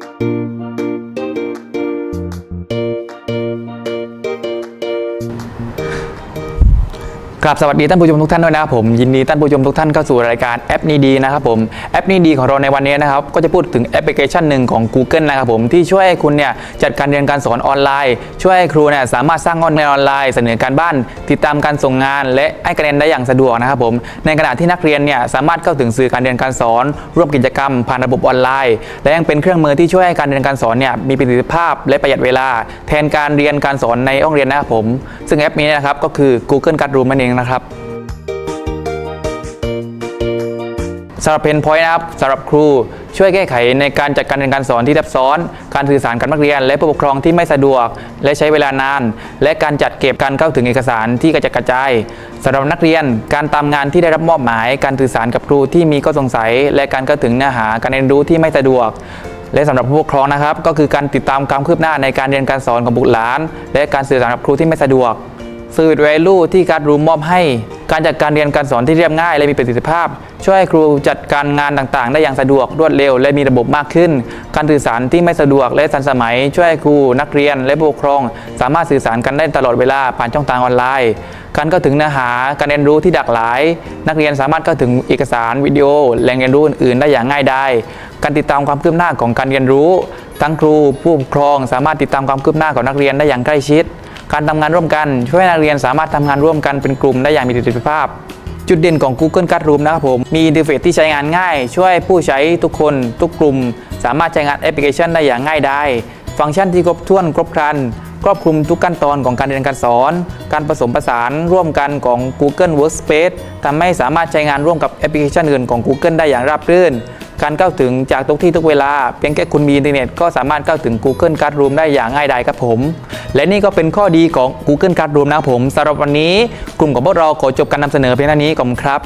Thank you. กราบสวัสดีท่านผู้ชมทุกท่านด้วยนะครับผมยินดีท่านผู้ชมทุกท่านเข้าสู่รายการแอปนี้ดีนะครับผมแอปนี้ดีของเราในวันนี้นะครับก็จะพูดถึงแอปพลิเคชันหนึ่งของ Google นะครับผมที่ช่วยให้คุณเนี่ยจัดการเรียนการสอนออนไลน์ ช่วยให้ครูเนี่ยสามารถสร้างงานออนไลน์ เสนอการบ้าน ติดตามการส่งงาน และให้คะแนนได้อย่างสะดวกนะครับผมในขณะที่นักเรียนเนี่ยสามารถเข้าถึงสื่อการเรียนการสอน ร่วมกิจกรรม ผ่านระบบออนไลน์ และยังเป็นเครื่องมือที่ช่วยให้การเรียนการสอนเนี่ยมีประสิทธิภาพ และประหยัดเวลา แทนการเรียนการสอนในห้องเรียนนะครับผมซึ่งแอปนี้นะครับก็คือ Google Classroom นั่นเองนะครับสำหรับเพนพอยต์นะครับสำหรับครูช่วยแก้ไขในการจัดการเรียนการสอนที่ซับซ้อน การสื่อสารกับนักเรียน และผู้ปกครองที่ไม่สะดวก และใช้เวลานาน และการจัดเก็บการเข้าถึงเอกสารที่กระจัดกระจายสำหรับนักเรียน การตามงานที่ได้รับมอบหมาย การสื่อสารกับครูที่มีข้อสงสัย และการเข้าถึงเนื้อหาการเรียนรู้ที่ไม่สะดวก และสำหรับผู้ปกครองนะครับ ก็คือการติดตามความคืบหน้าในการเรียนการสอนของบุตรหลาน และการสื่อสารกับครูที่ไม่สะดวก สื่อ value ที่การรูมมอบให้ การจัดการเรียนการสอนที่เรียบง่ายและมีประสิทธิภาพ ช่วยให้ครูจัดการงานต่างๆ ได้อย่างสะดวกรวดเร็ว และมีระบบมากขึ้น การสื่อสารที่ไม่สะดวกและทันสมัย ช่วยให้ครูนักเรียนและผู้ปกครอง สามารถสื่อสารกันได้ตลอดเวลาผ่านช่องทางออนไลน์ การเข้าถึงเนื้อหาการเรียนรู้ที่หลากหลาย นักเรียนสามารถเข้าถึงเอกสารวิดีโอแหล่งเรียนรู้อื่นๆ ได้อย่างง่ายดายการติดตามความคืบหน้าของการเรียนรู้ ทั้งครูผู้ปกครอง สามารถติดตามความคืบหน้าของนักเรียนได้อย่างใกล้ชิด การทำงานร่วมกัน ช่วยให้นักเรียนสามารถทำงานร่วมกันเป็นกลุ่มได้อย่างมีประสิทธิภาพ จุดเด่นของ Google Classroom นะครับผม มีอินเทอร์เฟซที่ใช้งานง่าย ช่วยผู้ใช้ทุกคนทุกกลุ่ม สามารถใช้งานแอปพลิเคชันได้อย่างง่ายดายฟังก์ชันที่ครบถ้วนครบครันครอบคลุมทุกขั้นตอนของการเรียนการสอน การผสมผสานร่วมกันของ Google Workspace ทำให้สามารถใช้งานร่วมกับแอปพลิเคชันอื่นของ Google ได้อย่างราบรื่น การเข้าถึงจากทุกที่ทุกเวลา เพียงแค่คุณมีอินเทอร์เน็ตก็สามารถเข้าถึง Google Classroom ได้อย่างง่ายดายครับผม และนี่ก็เป็นข้อดีของ Google Classroom นะผมสำหรับวันนี้กลุ่มของพวกเราขอจบการนำเสนอเพียงเท่านี้ก่อนครับ